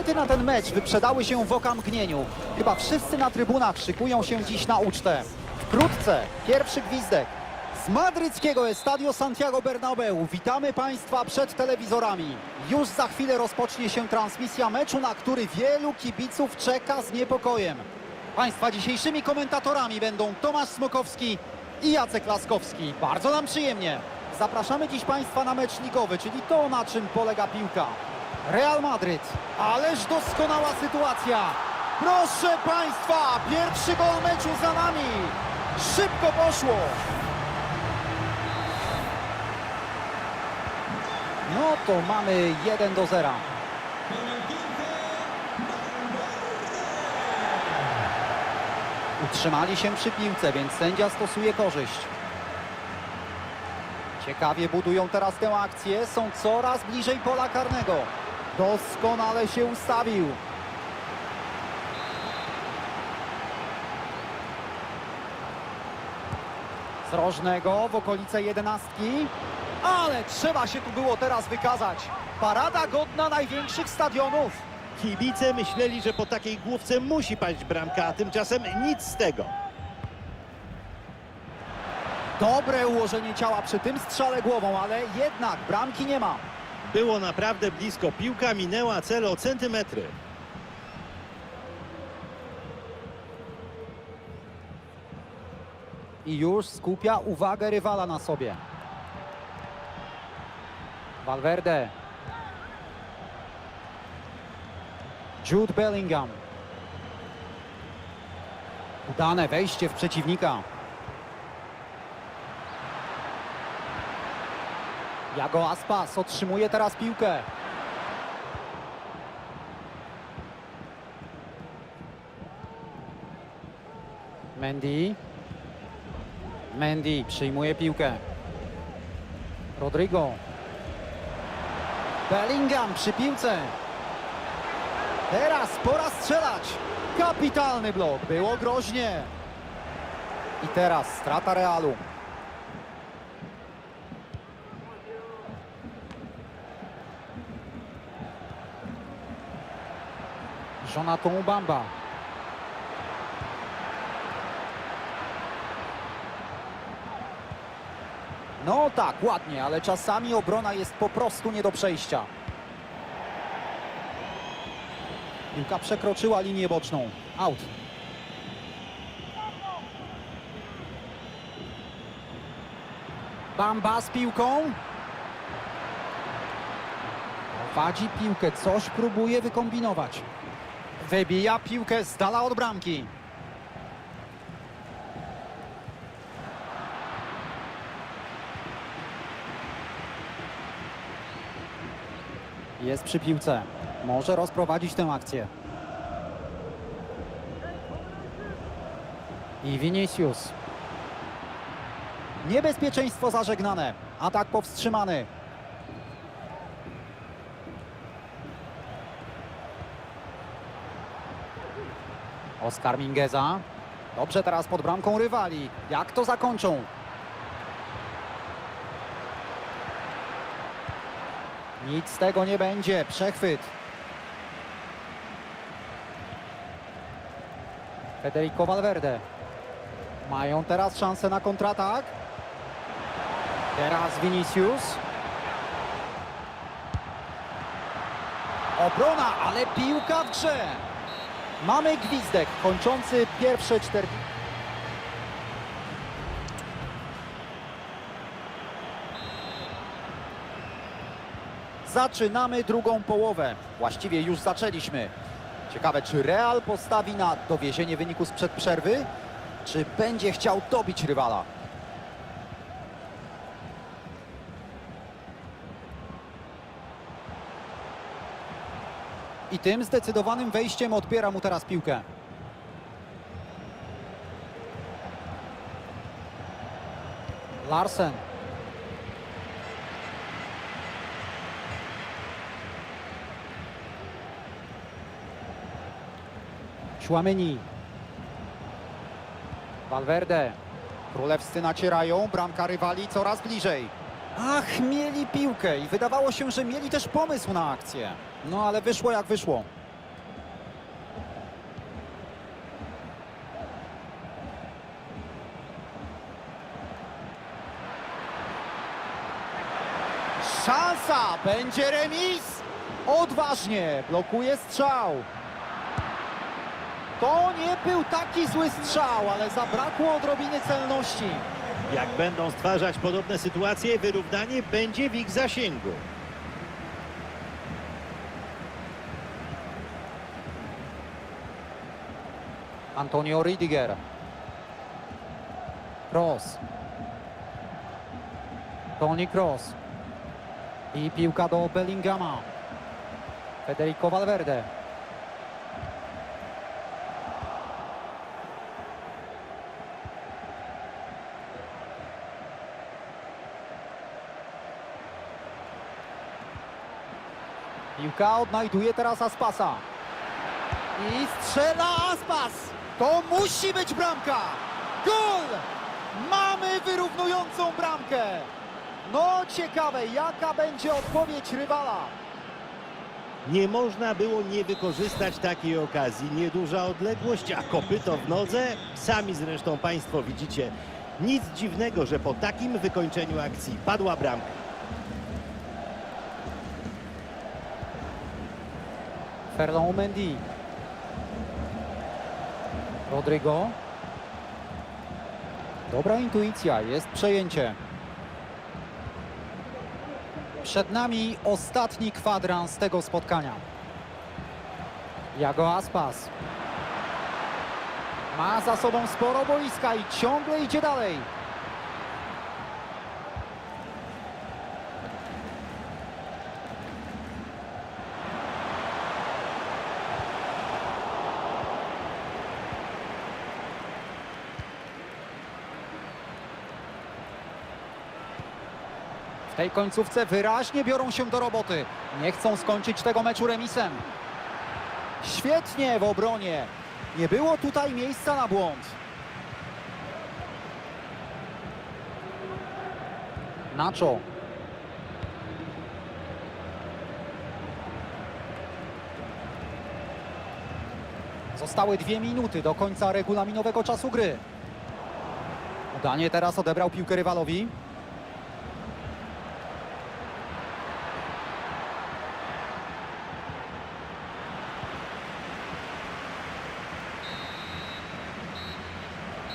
Bilety na ten mecz wyprzedały się w okamgnieniu. Chyba wszyscy na trybunach szykują się dziś na ucztę. Wkrótce pierwszy gwizdek. Z madryckiego Estadio Santiago Bernabeu witamy Państwa przed telewizorami. Już za chwilę rozpocznie się transmisja meczu, na który wielu kibiców czeka z niepokojem. Państwa dzisiejszymi komentatorami będą Tomasz Smokowski i Jacek Laskowski. Bardzo nam przyjemnie. Zapraszamy dziś Państwa na mecz ligowy, czyli to, na czym polega piłka. Real Madryt. Ależ doskonała sytuacja. Proszę Państwa, pierwszy gol meczu za nami. Szybko poszło. No to mamy 1 do 0. Utrzymali się przy piłce, więc sędzia stosuje korzyść. Ciekawie budują teraz tę akcję, są coraz bliżej pola karnego. Doskonale się ustawił. Z rożnego w okolice jedenastki. Ale trzeba się tu było teraz wykazać. Parada godna największych stadionów. Kibice myśleli, że po takiej główce musi paść bramka, a tymczasem nic z tego. Dobre ułożenie ciała przy tym strzale głową, ale jednak bramki nie ma. Było naprawdę blisko, piłka minęła cel o centymetry. I już skupia uwagę rywala na sobie. Valverde. Jude Bellingham. Udane wejście w przeciwnika. Jago Aspas otrzymuje teraz piłkę. Mendy. Mendy przyjmuje piłkę. Rodrigo. Bellingham przy piłce. Teraz pora strzelać. Kapitalny blok. Było groźnie. I teraz strata Realu. Jonathan Ubamba. No tak, ładnie, ale czasami obrona jest po prostu nie do przejścia. Piłka przekroczyła linię boczną. Out. Bamba z piłką. Wadzi piłkę, coś próbuje wykombinować. Wybija piłkę z dala od bramki. Jest przy piłce. Może rozprowadzić tę akcję. I Vinicius. Niebezpieczeństwo zażegnane. Atak powstrzymany. Oskar Mingeza. Dobrze teraz pod bramką rywali. Jak to zakończą? Nic z tego nie będzie. Przechwyt. Federico Valverde. Mają teraz szansę na kontratak. Teraz Vinicius. Obrona, ale piłka w grze. Mamy gwizdek kończący pierwsze cztery. Zaczynamy drugą połowę. Właściwie już zaczęliśmy. Ciekawe, czy Real postawi na dowiezienie wyniku sprzed przerwy, czy będzie chciał dobić rywala. I tym zdecydowanym wejściem odbiera mu teraz piłkę. Larsen. Chouameni. Valverde. Królewscy nacierają, bramka rywali coraz bliżej. Ach, mieli piłkę i wydawało się, że mieli też pomysł na akcję. No ale wyszło jak wyszło. Szansa, będzie remis. Odważnie blokuje strzał. To nie był taki zły strzał, ale zabrakło odrobiny celności. Jak będą stwarzać podobne sytuacje, wyrównanie będzie w ich zasięgu. Antonio Ridiger. Cross. Toni Cross. I piłka do Bellingama. Federico Valverde. Piłka odnajduje teraz Aspasa. I strzela Aspas. To musi być bramka. Gol! Mamy wyrównującą bramkę. No ciekawe, jaka będzie odpowiedź rywala. Nie można było nie wykorzystać takiej okazji. Nieduża odległość, a kopyto w nodze. Sami zresztą Państwo widzicie. Nic dziwnego, że po takim wykończeniu akcji padła bramka. Ferland Mendy. Rodrigo. Dobra intuicja, jest przejęcie. Przed nami ostatni kwadrans tego spotkania. Jago Aspas. Ma za sobą sporo boiska i ciągle idzie dalej. Tej końcówce wyraźnie biorą się do roboty. Nie chcą skończyć tego meczu remisem. Świetnie w obronie. Nie było tutaj miejsca na błąd. Nacho. Zostały dwie minuty do końca regulaminowego czasu gry. Udanie teraz odebrał piłkę rywalowi.